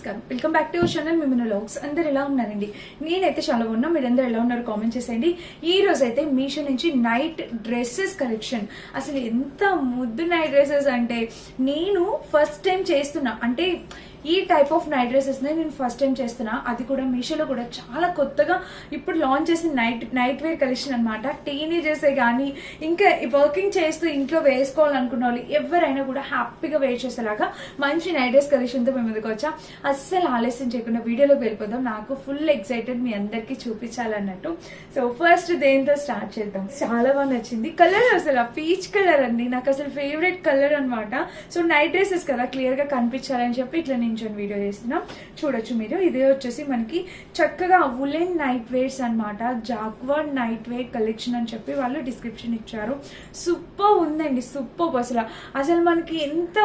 నమస్కారం. Welcome back to your channel మిమ్మల్ని లాగ్స్ అందరు ఎలా ఉన్నారండి? నేనైతే చాలా ఉన్నా మీరందరూ ఎలా ఉన్నారు కామెంట్ చేసేయండి. ఈ రోజు అయితే మీషో నుంచి నైట్ డ్రెస్సెస్ కలెక్షన్ అసలు ఎంత ముద్దు నైట్ డ్రెస్సెస్ అంటే నేను ఫస్ట్ టైం చేస్తున్నా. అంటే ఈ టైప్ ఆఫ్ నైట్ డ్రెస్సెస్ నేను ఫస్ట్ టైం చేస్తున్నా. అది కూడా మీషోలో కూడా చాలా కొత్తగా ఇప్పుడు లాంచ్ చేసిన నైట్ నైట్ వేర్ కలెక్షన్ అనమాట టీనేజర్సే కానీ ఇంకా వర్కింగ్ చేస్తూ ఇంట్లో వేసుకోవాలనుకున్న వాళ్ళు ఎవరైనా కూడా హ్యాపీగా వేర్ చేసేలాగా మంచి నైట్ డ్రెస్ కలెక్షన్తో మేము ముందుకు వచ్చా. అస్సలు ఆలస్యం చేయకుండా వీడియోలోకి వెళ్ళిపోదాం. నాకు ఫుల్ ఎక్సైటెడ్ మీ అందరికీ చూపించాలన్నట్టు. సో ఫస్ట్ దేంతో స్టార్ట్ చేద్దాం? చాలా బాగా నచ్చింది. కలర్ అసలు పీచ్ కలర్ అండి. నాకు అసలు ఫేవరెట్ కలర్ అనమాట సో నైట్ డ్రెస్సెస్ కదా క్లియర్గా కనిపించాలని చెప్పి ఇట్లా నించొని వీడియో చేస్తున్నాం. చూడొచ్చు మీరు. ఇదే వచ్చేసి మనకి చక్కగా వులెన్ నైట్ వేర్స్ అన్నమాట. జాక్వర్డ్ నైట్ వేర్ కలెక్షన్ అని చెప్పి వాళ్ళు డిస్క్రిప్షన్ ఇచ్చారు. సూపర్ ఉందండి. సూపర్ అసలు. అసలు మనకి ఎంత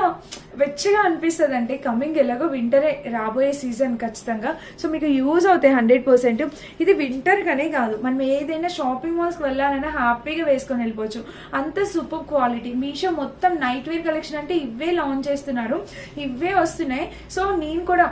వెచ్చగా అనిపిస్తుంది అంటే కమింగ్ ఎలాగో వింటరే రాబోయే సీజన్ ఖచ్చితంగా. సో మీకు యూజ్ అవుతాయి హండ్రెడ్ పర్సెంట్ ఇది వింటర్ కనే కాదు. మనం ఏదైనా షాపింగ్ మాల్స్కి వెళ్ళాలన్నా హ్యాపీగా వేసుకొని వెళ్ళిపోవచ్చు. అంత సూపర్ క్వాలిటీ మీషో మొత్తం నైట్ వేర్ కలెక్షన్ అంటే ఇవే లాంచ్ చేస్తున్నారు. ఇవే వస్తున్నాయి. సో నేను కూడా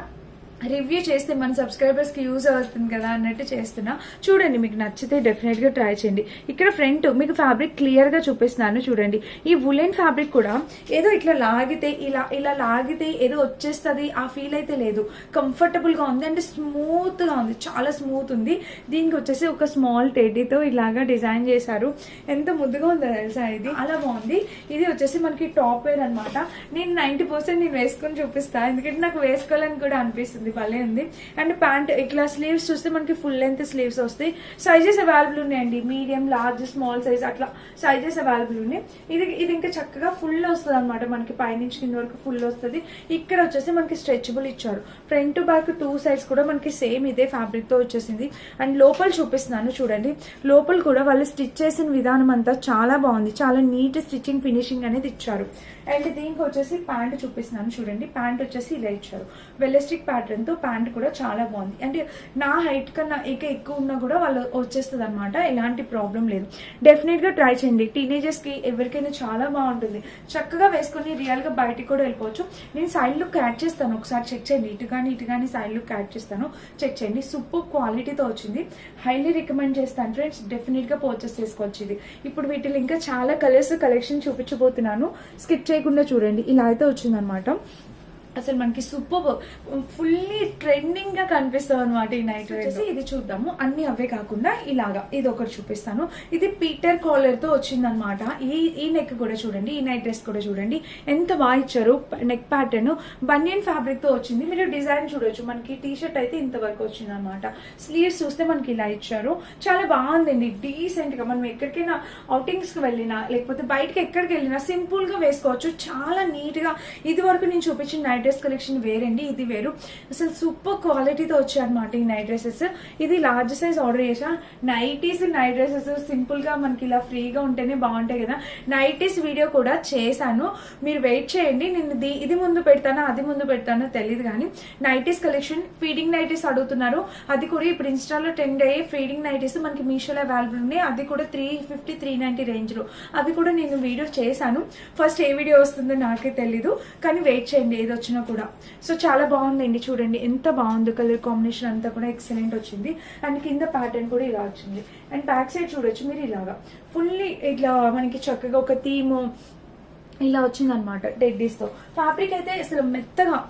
రివ్యూ చేస్తే మన సబ్స్క్రైబర్స్కి యూజ్ అవుతుంది కదా అన్నట్టు చేస్తున్నా. చూడండి మీకు నచ్చితే డెఫినెట్గా ట్రై చేయండి. ఇక్కడ ఫ్రంట్ మీకు ఫ్యాబ్రిక్ క్లియర్గా చూపిస్తున్నాను చూడండి. ఈ వులెన్ ఫ్యాబ్రిక్ కూడా ఏదో ఇట్లా లాగితే ఇలా ఇలా లాగితే ఏదో వచ్చేస్తుంది ఆ ఫీల్ అయితే లేదు. కంఫర్టబుల్గా ఉంది. అంటే స్మూత్గా ఉంది. చాలా స్మూత్ ఉంది. దీనికి వచ్చేసి ఒక స్మాల్ టెడ్డీతో ఇలాగా డిజైన్ చేశారు. ఎంత ముద్దుగా ఉందో తెలుసా ఇది? అలా బాగుంది. ఇది వచ్చేసి మనకి టాప్ వేర్ అనమాట నేను నైన్టీ పర్సెంట్ నేను వేసుకొని చూపిస్తాను ఎందుకంటే నాకు వేసుకోవాలని కూడా అనిపిస్తుంది. భలే ఉంది అండ్ ప్యాంట్ ఇట్లా స్లీవ్స్ చూస్తే మనకి ఫుల్ లెంత్ స్లీవ్స్ వస్తాయి. సైజెస్ అవైలబుల్ ఉన్నాయండి. మీడియం లార్జ్ స్మాల్ సైజ్ అట్లా సైజెస్ అవైలబుల్ ఉన్నాయి. ఇది ఇది ఇంకా చక్కగా ఫుల్ వస్తుంది అనమాట మనకి పైనుంచి కింద వరకు ఫుల్ వస్తుంది. ఇక్కడ వచ్చేసి మనకి స్ట్రెచబుల్ ఇచ్చారు. ఫ్రంట్ బ్యాక్ టూ సైడ్స్ కూడా మనకి సేమ్ ఇదే ఫ్యాబ్రిక్తో వచ్చేసింది. అండ్ లోపల చూపిస్తున్నాను చూడండి. లోపల కూడా వాళ్ళు స్టిచ్ చేసిన విధానం అంతా చాలా బాగుంది. చాలా నీట్ స్టిచ్చింగ్ ఫినిషింగ్ అనేది ఇచ్చారు. అండ్ దీనికి వచ్చేసి ప్యాంట్ చూపిస్తున్నాను చూడండి. ప్యాంట్ వచ్చేసి ఇలా ఇచ్చారు. వెల్లస్టిక్ ప్యాటర్న్ తో ప్యాంట్ కూడా చాలా బాగుంది. అంటే నా హైట్ కన్నా ఇక ఎక్కువ ఉన్నా కూడా వాళ్ళు వచ్చేస్తుంది అనమాట ఎలాంటి ప్రాబ్లం లేదు. డెఫినెట్గా ట్రై చేయండి. టీనేజర్స్కి ఎవరికైనా చాలా బాగుంటుంది. చక్కగా వేసుకొని రియల్గా బయటికి కూడా వెళ్ళిపోవచ్చు. నేను సైడ్ లుక్ యాడ్ చేస్తాను. ఒకసారి చెక్ చేయండి. ఇటు కానీ ఇటు కానీ సైడ్ లుక్ యాడ్ చేస్తాను. చెక్ చేయండి. సూపర్ క్వాలిటీతో వచ్చింది. హైలీ రికమెండ్ చేస్తాను ఫ్రెండ్స్ డెఫినెట్గా పర్చేస్ చేసుకోవచ్చు ఇది. ఇప్పుడు వీటిలో ఇంకా చాలా కలర్స్ కలెక్షన్ చూపించబోతున్నాను. స్కిప్ చేయకుండా చూడండి. ఇలా అయితే వచ్చిందనమాట అసలు మనకి సూపర్ ఫుల్లీ ట్రెండింగ్గా కనిపిస్తాం అనమాట ఈ నైట్ వచ్చేసి ఇది చూద్దాము. అన్ని అవే కాకుండా ఇలాగా ఇది ఒకటి చూపిస్తాను. ఇది పీటర్ కాలర్తో వచ్చిందనమాట ఈ ఈ నెక్ కూడా చూడండి ఈ నైట్ డ్రెస్ కూడా చూడండి. ఎంత బాగా ఇచ్చారు నెక్ ప్యాటర్న్ బనియన్ ఫ్యాబ్రిక్తో వచ్చింది. మీరు డిజైన్ చూడొచ్చు. మనకి టీ షర్ట్ అయితే ఇంతవరకు వచ్చింది అనమాట స్లీవ్స్ చూస్తే మనకి ఇలా ఇచ్చారు. చాలా బాగుందండి. డీసెంట్గా మనం ఎక్కడికైనా అవుటింగ్స్కి వెళ్ళినా లేకపోతే బయటకి ఎక్కడికి వెళ్ళినా సింపుల్గా వేసుకోవచ్చు. చాలా నీట్గా. ఇది వరకు నేను చూపించిన నైట్ నైట్ డ్రెస్ కలెక్షన్ వేరండి. ఇది వేరు. అసలు సూపర్ క్వాలిటీతో వచ్చాయన్నమాట ఈ నైట్ డ్రెస్సెస్ ఇది లార్జ్ సైజ్ ఆర్డర్ చేసా నైటీస్ నైట్ డ్రెస్సెస్ సింపుల్గా మనకి ఇలా ఫ్రీగా ఉంటేనే బాగుంటాయి కదా. నైటీస్ వీడియో కూడా చేశాను. మీరు వెయిట్ చేయండి. నేను ఇది ముందు పెడతానో అది ముందు పెడతానో తెలియదు కానీ నైటీస్ కలెక్షన్ ఫీడింగ్ నైటీస్ అడుగుతున్నారు. అది కూడా ఇప్పుడు ఇన్స్టాలో టెన్ డే ఫీడింగ్ నైటీస్ మనకి మీషోలో అవైలబుల్ ఉన్నాయి. అది కూడా త్రీ ఫిఫ్టీ త్రీ నైన్టీ రేంజ్లో. అవి కూడా నేను వీడియో చేశాను. ఫస్ట్ ఏ వీడియో వస్తుందో నాకే తెలీదు. కానీ వెయిట్ చేయండి. ఏది కూడా. సో చాలా బాగుందండి చూడండి. ఎంత బాగుంది కలర్ కాంబినేషన్ అంతా కూడా. ఎక్సలెంట్ వచ్చింది. అండ్ కింద ప్యాటర్న్ కూడా ఇలా వచ్చింది. అండ్ బ్యాక్ సైడ్ చూడొచ్చు మీరు ఇలాగా. ఫుల్లీ ఇట్లా మనకి చక్కగా ఒక థీమ్ ఇలా వచ్చిందనమాట డెడ్డీస్తో. ఫ్యాబ్రిక్ అయితే అసలు మెత్తగా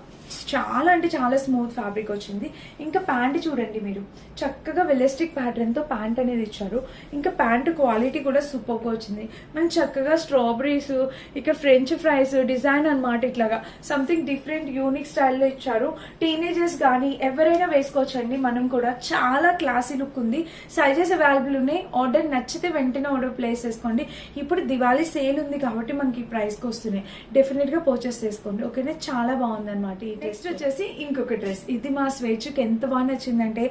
చాలా అంటే చాలా స్మూత్ ఫ్యాబ్రిక్ వచ్చింది. ఇంకా ప్యాంట్ చూడండి మీరు. చక్కగా వెలస్టిక్ ప్యాటర్న్తో ప్యాంట్ అనేది ఇచ్చారు. ఇంకా ప్యాంట్ క్వాలిటీ కూడా సూపర్గా వచ్చింది. మనం చక్కగా స్ట్రాబెరీస్ ఇక ఫ్రెంచ్ ఫ్రైస్ డిజైన్ అన్నమాట ఇట్లాగా. సంథింగ్ డిఫరెంట్ యూనిక్ స్టైల్లో ఇచ్చారు. టీనేజర్స్ కానీ ఎవరైనా వేసుకోవచ్చండి. మనం కూడా చాలా క్లాసీ లుక్ ఉంది. సైజెస్ అవైలబుల్ ఉన్నాయి. ఆర్డర్ నచ్చితే వెంటనే ఆర్డర్ ప్లేస్ చేసుకోండి. ఇప్పుడు దివాళీ సేల్ ఉంది కాబట్టి మనకి ప్రైస్కి వస్తున్నాయి. డెఫినెట్గా పర్చేస్ చేసుకోండి. ఓకేనా చాలా బాగుందన్నమాట ఈ నెక్స్ట్ వచ్చేసి ఇంకొక డ్రెస్. ఇది మా స్వేచ్ఛకి ఎంత బాగా నచ్చిందంటే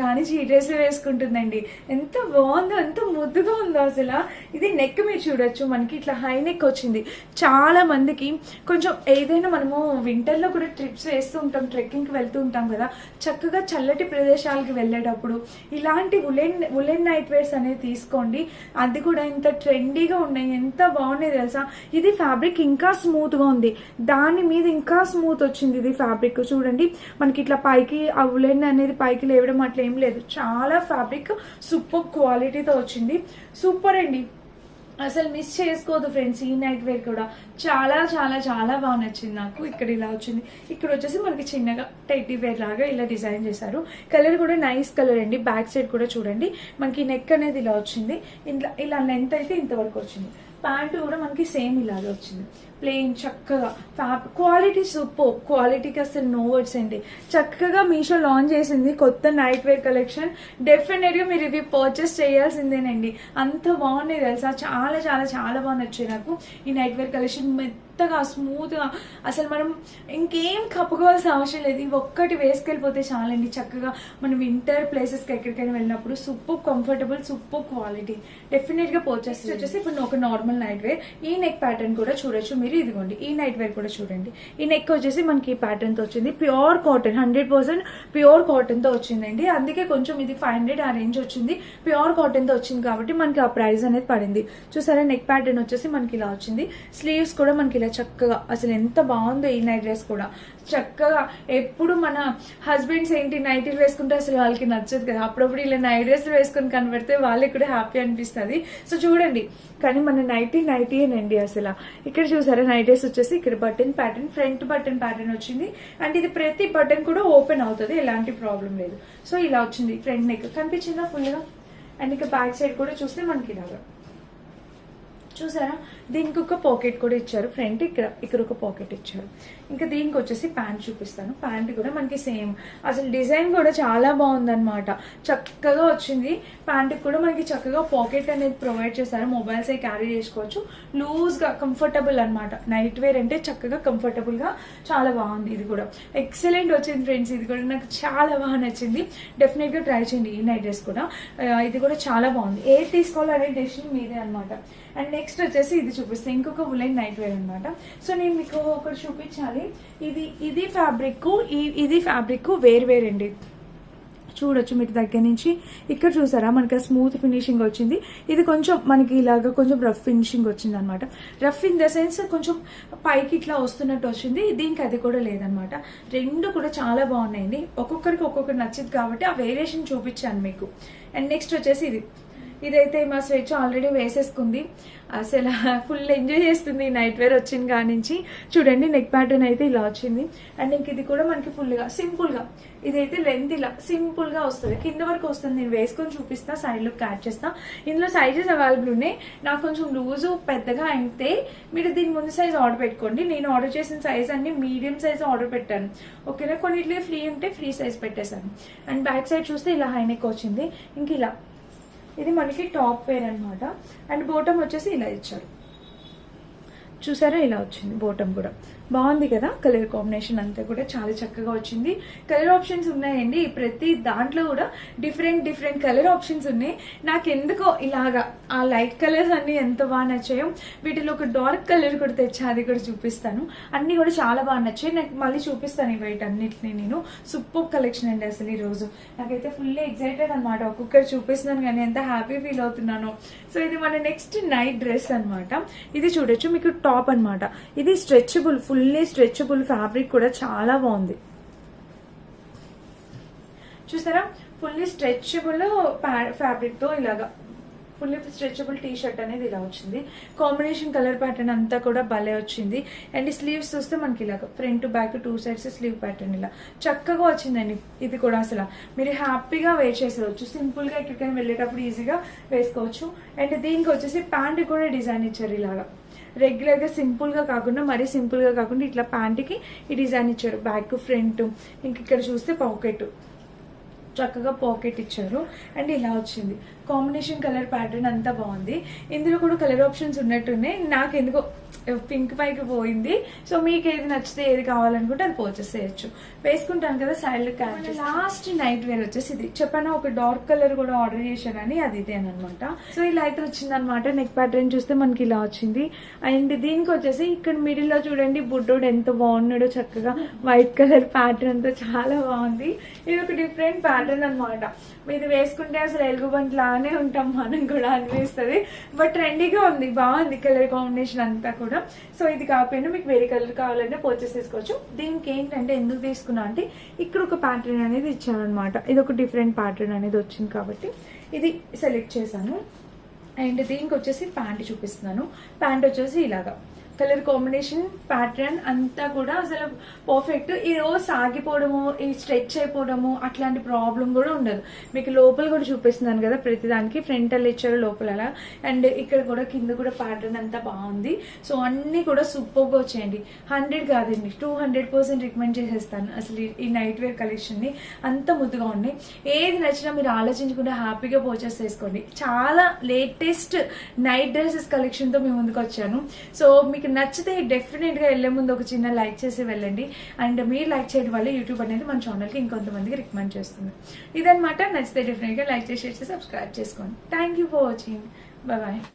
కానీ ఈ డ్రెస్ వేసుకుంటుందండి. ఎంత బాగుందో ఎంత ముద్దుగా ఉందో అసలు. ఇది నెక్ మీరు చూడొచ్చు. మనకి ఇట్లా హై నెక్ వచ్చింది. చాలా మందికి కొంచెం ఏదైనా మనము వింటర్లో కూడా ట్రిప్స్ వేస్తూ ఉంటాం ట్రెక్కింగ్కి వెళ్తూ ఉంటాం కదా చక్కగా చల్లటి ప్రదేశాలకు వెళ్ళేటప్పుడు ఇలాంటి ఉలెన్ ఉలెన్ నైట్ వేర్స్ అనేవి తీసుకోండి. అది కూడా ఎంత ట్రెండీగా ఉన్నాయి. ఎంత బాగున్నాయి తెలుసా? ఇది ఫ్యాబ్రిక్ ఇంకా స్మూత్గా ఉంది. దాని మీద ఇంకా స్మూత్ వచ్చింది. ఇది ఫ్యాబ్రిక్ చూడండి మనకి ఇట్లా పైకి అవ్వలేని అనేది పైకి లేవడం అట్లా ఏం లేదు. చాలా ఫ్యాబ్రిక్ సూపర్ క్వాలిటీతో వచ్చింది. సూపర్ అండి. అసలు మిస్ చేసుకోదు ఫ్రెండ్స్ ఈ నైట్ వేర్ కూడా. చాలా చాలా చాలా బాగా నచ్చింది నాకు. ఇక్కడ ఇలా వచ్చింది. ఇక్కడ వచ్చేసి మనకి చిన్నగా టైటీ వేర్ లాగా ఇలా డిజైన్ చేశారు. కలర్ కూడా నైస్ కలర్ అండి. బ్యాక్ సైడ్ కూడా చూడండి. మనకి నెక్ అనేది ఇలా వచ్చింది. ఇలా ఇలా లెంత్ అయితే ఇంతవరకు వచ్చింది. ప్యాంటు కూడా మనకి సేమ్ ఇలాగే వచ్చింది. ప్లెయిన్ చక్కగా ఫ్యాబ్ క్వాలిటీ సూపర్. క్వాలిటీకి అసలు నో వర్డ్స్ అండి. చక్కగా మీషో లాంచ్ చేసింది కొత్త నైట్ వేర్ కలెక్షన్ డెఫినెట్గా మీరు ఇవి పర్చేస్ చేయాల్సిందేనండి. అంత బాగున్నాయి తెలుసా? చాలా చాలా చాలా బాగా నచ్చాయి నాకు. ఈ నైట్ వేర్ కలెక్షన్ మెత్తగా స్మూత్గా అసలు మనం ఇంకేం కప్పుకోవాల్సిన అవసరం లేదు. ఇవి ఒక్కటి వేసుకెళ్ళిపోతే చాలండి. చక్కగా మనం వింటర్ ప్లేసెస్కి ఎక్కడికైనా వెళ్ళినప్పుడు సూపర్ కంఫర్టబుల్ సూపర్ క్వాలిటీ డెఫినెట్గా పర్చేస్ వచ్చేసి ఇప్పుడు ఒక నార్మల్ నైట్ వేర్ ఈ నెక్ ప్యాటర్న్ కూడా చూడొచ్చు. మీరు ఇదిగోండి ఈ నైట్ వేర్ కూడా చూడండి. ఈ నెక్ వచ్చేసి మనకి ఈ ప్యాటర్న్తో తో వచ్చింది. Pure cotton hundred percent pure కాటన్తో వచ్చిందండి. అందుకే కొంచెం ఇది ఫైవ్ హండ్రెడ్ ఆ రేంజ్ వచ్చింది. ప్యూర్ కాటన్తో వచ్చింది కాబట్టి మనకి ఆ ప్రైస్ అనేది పడింది. చూసారా నెక్ ప్యాటర్న్ వచ్చేసి మనకి ఇలా వచ్చింది. స్లీవ్స్ కూడా మనకి ఇలా చక్కగా అసలు ఎంత బాగుందో ఈ నైట్ డ్రెస్ కూడా. చక్కగా ఎప్పుడు మన హస్బెండ్స్ ఏంటి నైటీలు వేసుకుంటే అసలు వాళ్ళకి నచ్చదు కదా. అప్పుడప్పుడు ఇలా నైట్ డ్రెస్ వేసుకొని కనబడితే వాళ్ళకి కూడా హ్యాపీ అనిపిస్తుంది. సో చూడండి. కానీ మన నైటీ నైటీయేనండి అసలు. ఇక్కడ చూసారా నైట్ డ్రెస్ వచ్చేసి ఇక్కడ button pattern front button pattern వచ్చింది. అండ్ ఇది ప్రతి బటన్ కూడా ఓపెన్ అవుతుంది ఎలాంటి ప్రాబ్లం లేదు. సో ఇలా వచ్చింది ఫ్రంట్ నెక్ కనిపించిందా ఫుల్గా అండ్ ఇక బ్యాక్ సైడ్ కూడా చూస్తే మనకి ఇలాగా. చూసారా? దీనికి ఒక పాకెట్ కూడా ఇచ్చారు. ఫ్రంట్ ఇక్కడ ఇక్కడ ఒక పాకెట్ ఇచ్చారు. ఇంకా దీనికి వచ్చేసి ప్యాంట్ చూపిస్తాను. ప్యాంట్ కూడా మనకి సేమ్ అసలు డిజైన్ కూడా చాలా బాగుందనమాట చక్కగా వచ్చింది. ప్యాంట్ కూడా మనకి చక్కగా పాకెట్ అనేది ప్రొవైడ్ చేశారు. మొబైల్స్ అయి క్యారీ చేసుకోవచ్చు. లూజ్గా కంఫర్టబుల్ అన్నమాట. నైట్ వేర్ అంటే చక్కగా కంఫర్టబుల్గా చాలా బాగుంది ఇది కూడా. ఎక్సలెంట్ వచ్చింది ఫ్రెండ్స్ ఇది కూడా నాకు చాలా బాగా నచ్చింది. డెఫినెట్గా ట్రై చేయండి ఈ నైట్ డ్రెస్ కూడా. ఇది కూడా చాలా బాగుంది. ఏది తీసుకోవాలో డెసిషన్ మీదే అనమాట అండ్ నెక్స్ట్ వచ్చేసి ఇది చూపిస్తే ఇంకొక ఉలెన్ నైట్ వేర్ అనమాట సో నేను మీకు ఒకటి చూపించాలి. ఇది ఇది ఫ్యాబ్రిక్ ఇది ఫ్యాబ్రిక్ వేరు వేరండి చూడొచ్చు మీకు దగ్గర నుంచి. ఇక్కడ చూసారా మనకి స్మూత్ ఫినిషింగ్ వచ్చింది. ఇది కొంచెం మనకి ఇలాగా కొంచెం రఫ్ ఫినిషింగ్ వచ్చింది అనమాట రఫ్ ఇన్ ద సెన్స్ కొంచెం పైకి ఇట్లా వస్తున్నట్టు వచ్చింది. దీనికి అది కూడా లేదనమాట రెండు కూడా చాలా బాగున్నాయండి. ఒక్కొక్కరికి ఒక్కొక్కటి నచ్చింది కాబట్టి ఆ వేరియేషన్ చూపించాను మీకు. అండ్ నెక్స్ట్ వచ్చేసి ఇది. ఇదైతే మా స్వేచ్ఛ ఆల్రెడీ వేసేసుకుంది. అసలు ఫుల్ ఎంజాయ్ చేస్తుంది నైట్ వేర్ వచ్చింది కాడి నుంచి. చూడండి నెక్ ప్యాటర్న్ అయితే ఇలా వచ్చింది. అండ్ ఇంక ఇది కూడా మనకి ఫుల్గా సింపుల్గా ఇదైతే లెంత్ ఇలా సింపుల్గా వస్తుంది. కింద వరకు వస్తుంది. నేను వేసుకొని చూపిస్తా సైడ్ లుక్ యాడ్ చేస్తా. ఇందులో సైజెస్ అవైలబుల్ ఉన్నాయి. నాకు కొంచెం లూజు పెద్దగా అయితే మీరు దీని ముందు సైజ్ ఆర్డర్ పెట్టుకోండి. నేను ఆర్డర్ చేసిన సైజ్ అన్ని మీడియం సైజ్ ఆర్డర్ పెట్టాను. ఓకేనా? కొన్నిట్లో ఫ్రీ ఉంటే ఫ్రీ సైజ్ పెట్టేశాను. అండ్ బ్యాక్ సైడ్ చూస్తే ఇలా హైనెక్ వచ్చింది. ఇంక ఇలా. ఇది మనకి టాప్ పేర్ అన్నమాట. అండ్ బోటం వచ్చేసి ఇలా ఇచ్చారు. చూసారా ఇలా వచ్చింది బోటం కూడా. బాగుంది కదా కలర్ కాంబినేషన్ అంతా కూడా చాలా చక్కగా వచ్చింది. కలర్ ఆప్షన్స్ ఉన్నాయండి. ప్రతి దాంట్లో కూడా డిఫరెంట్ డిఫరెంట్ కలర్ ఆప్షన్స్ ఉన్నాయి. నాకు ఎందుకో ఇలాగా ఆ లైట్ కలర్స్ అన్ని ఎంత బాగా నచ్చాయో వీటిలో ఒక డార్క్ కలర్ కూడా తెచ్చా అది కూడా చూపిస్తాను. అన్ని కూడా చాలా బాగా నచ్చాయి. నాకు మళ్ళీ చూపిస్తాను బయట అన్నిటిని నేను. సూపర్ కలెక్షన్ అండి అసలు ఈ రోజు. నాకైతే ఫుల్ ఎగ్జైటెడ్ అనమాట ఒక్కొక్కరు చూపిస్తున్నాను కానీ ఎంత హ్యాపీ ఫీల్ అవుతున్నాను. సో ఇది మన నెక్స్ట్ నైట్ డ్రెస్ అన్నమాట. ఇది చూడొచ్చు. మీకు టాప్ టాప్ అన్నమాట. ఇది స్ట్రెచబుల్ ఫుల్లీ స్ట్రెచబుల్ ఫ్యాబ్రిక్ కూడా చాలా బాగుంది. చూసారా? ఫుల్లీ స్ట్రెచబుల్ ఫ్యాబ్రిక్తో ఇలాగా ఫుల్లీ స్ట్రెచబుల్ టీ షర్ట్ అనేది ఇలా వచ్చింది. కాంబినేషన్ కలర్ ప్యాటర్న్ అంతా కూడా భలే వచ్చింది. అండ్ స్లీవ్స్ చూస్తే మనకి ఇలాగ front back two sides sleeve pattern ఇలా చక్కగా వచ్చిందండి ఇది కూడా అసలు. మీరు హ్యాపీగా వేర్ చేసేవచ్చు సింపుల్గా ఎక్కడికైనా వెళ్ళేటప్పుడు ఈజీగా వేసుకోవచ్చు. అండ్ దీనికి వచ్చేసి ప్యాంట్ కూడా డిజైన్ ఇచ్చారు ఇలాగా. రెగ్యులర్గా సింపుల్గా కాకుండా మరీ సింపుల్గా కాకుండా ఇట్లా ప్యాంట్కి ఈ డిజైన్ ఇచ్చారు. Back front. ఇంక ఇక్కడ చూస్తే పాకెట్. చక్కగా పాకెట్ ఇచ్చారు. అండ్ ఇలా వచ్చింది. కాంబినేషన్ కలర్ ప్యాటర్న్ అంతా బాగుంది. ఇందులో కూడా కలర్ ఆప్షన్స్ ఉన్నట్టున్నాయి. నాకు ఎందుకో పింక్ పైకి పోయింది. సో మీకు ఏది నచ్చితే ఏది కావాలనుకుంటే అది పర్చేస్ చేయొచ్చు. వేసుకుంటాను కదా side catch last night wear వచ్చేసి ఇది. చెప్పాను ఒక డార్క్ కలర్ కూడా ఆర్డర్ చేశానని అది ఇదే అనమాట సో ఇలా అయితే వచ్చింది అనమాట నెక్ ప్యాటర్న్ చూస్తే మనకి ఇలా వచ్చింది. అండ్ దీనికి వచ్చేసి ఇక్కడ మిడిల్లో చూడండి బుడ్డోడు ఎంత బాగున్నాడో చక్కగా వైట్ కలర్ ప్యాటర్న్తో చాలా బాగుంది. ఇది ఒక డిఫరెంట్ ప్యాటర్న్ అనమాట ఇది వేసుకుంటే అసలు ఎలుగుబంటి లానే ఇలానే ఉంటాం మనం కూడా అనిపిస్తుంది. బట్ ట్రెండీగా ఉంది బాగుంది కలర్ కాంబినేషన్ అంతా కూడా. సో ఇది కాకపోయినా మీకు వేరే కలర్ కావాలంటే పర్చేస్ చేసుకోవచ్చు. దీనికి ఏంటంటే ఎందుకు తీసుకున్నా అంటే ఇక్కడ ఒక ప్యాటర్న్ అనేది ఇచ్చాను అనమాట ఇది ఒక డిఫరెంట్ ప్యాటర్న్ అనేది వచ్చింది కాబట్టి ఇది సెలెక్ట్ చేశాను. అండ్ దీనికి వచ్చేసి ప్యాంట్ చూపిస్తున్నాను. ప్యాంట్ వచ్చేసి ఇలాగా. కలర్ కాంబినేషన్ ప్యాటర్న్ అంతా కూడా అసలు పర్ఫెక్ట్ ఈ రోజు సాగిపోవడము ఈ స్ట్రెచ్ అయిపోవడము అట్లాంటి ప్రాబ్లం కూడా ఉండదు. మీకు లోపల కూడా చూపిస్తున్నాను కదా ప్రతిదానికి ఫ్రంట్ అల్ ఇచ్చారు లోపల అలా. అండ్ ఇక్కడ కూడా కింద కూడా ప్యాటర్న్ అంతా బాగుంది. సో అన్ని కూడా సూపర్గా వచ్చేయండి. హండ్రెడ్ కాదండి టూ హండ్రెడ్ పర్సెంట్ రికమెండ్ చేసేస్తాను. అసలు ఈ- నైట్ వేర్ కలెక్షన్ని అంత ముద్దుగా ఉన్నాయి. ఏది నచ్చినా మీరు ఆలోచించకుండా హ్యాపీగా పర్చేస్ చేసుకోండి. చాలా లేటెస్ట్ నైట్ డ్రెస్సెస్ కలెక్షన్తో ముందుకు వచ్చాను. సో మీకు నచ్చితే డెఫినెట్గా వెళ్ళే ముందు ఒక చిన్న లైక్ చేసి వెళ్ళండి. అండ్ మీరు లైక్ చేయడం వల్ల యూట్యూబ్ అనేది మన ఛానల్కి ఇంకొంతమందికి రికమెండ్ చేస్తుంది. ఇదన్నమాట. నచ్చితే డెఫినెట్గా లైక్ చేసి సబ్స్క్రైబ్ చేసుకోండి. Thank you for watching bye